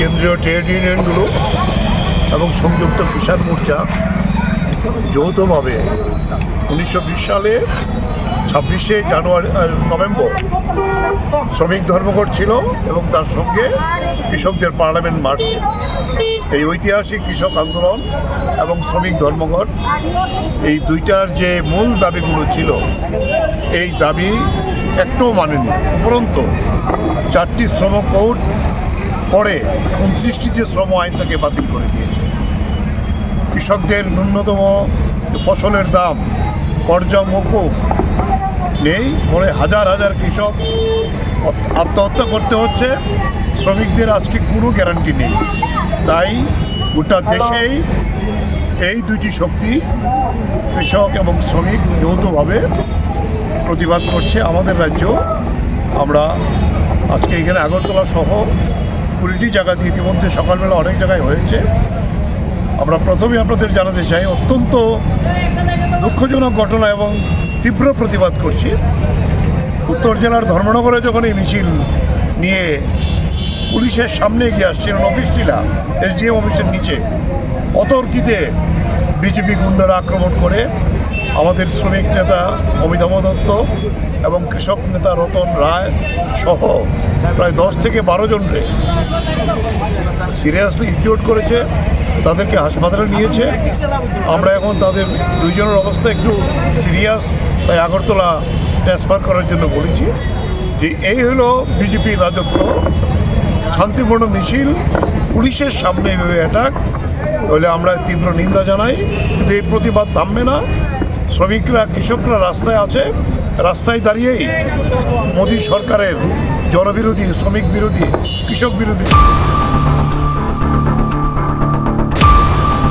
কেন্দ্রীয় ট্রেড ইউনিয়নগুলো এবং সংযুক্ত কিষাণ মোর্চা যৌথভাবে উনিশশো বিশ সালে ছাব্বিশে জানুয়ারি নভেম্বর শ্রমিক ধর্মঘট ছিল এবং তার সঙ্গে কৃষকদের পার্লামেন্ট মার্চ এই ঐতিহাসিক কৃষক আন্দোলন এবং শ্রমিক ধর্মঘট, এই দুইটার যে মূল দাবিগুলো ছিল, এই দাবি একটাও মানেনি। উপরন্তু চারটি শ্রম পরে উনত্রিশটি যে শ্রম আইন তাকে বাতিল করে দিয়েছে। কৃষকদের ন্যূনতম ফসলের দাম পর্যা মকুব নেই ফলে হাজার হাজার কৃষক আত্মহত্যা করতে হচ্ছে শ্রমিকদের আজকে কোনো গ্যারান্টি নেই। তাই গোটা দেশেই এই দুটি শক্তি কৃষক এবং শ্রমিক যৌথভাবে প্রতিবাদ করছে আমাদের রাজ্য। আমরা আজকে এখানে আগরতলা সহ কুড়িটি জায়গাতে ইতিমধ্যে সকালবেলা অনেক জায়গায় হয়েছে। আমরা প্রথমে আপনাদের জানাতে চাই, অত্যন্ত দুঃখজনক ঘটনা এবং তীব্র প্রতিবাদ করছি। উত্তর জেলার ধর্মনগরে যখন এই মিছিল নিয়ে পুলিশের সামনে এগিয়ে আসছিলেন অফিসটিলা এসডিএম অফিসের নিচে, অতর্কিতে বিজেপি গুন্ডারা আক্রমণ করে, আমাদের শ্রমিক নেতা অমিতাভ দত্ত এবং কৃষক নেতা রতন রায় সহ প্রায় দশ থেকে বারো জনরে সিরিয়াসলি ইনজোর্ড করেছে, তাদেরকে হাসপাতালে নিয়েছে। আমরা এখন তাদের দুইজনের অবস্থা একটু সিরিয়াস, তাই আগরতলা ট্রান্সফার করার জন্য বলেছি যে এই হলো বিজেপির রাজত্ব। শান্তিপূর্ণ মিছিল, পুলিশের সামনে এভাবে অ্যাটাক হলে আমরা তীব্র নিন্দা জানাই। কিন্তু এই প্রতিবাদ থামবে না। শ্রমিকরা, কৃষকরা রাস্তায় আছে। রাস্তায় দাঁড়িয়েই মোদী সরকারের জনবিরোধী শ্রমিক বিরোধী কৃষক বিরোধী।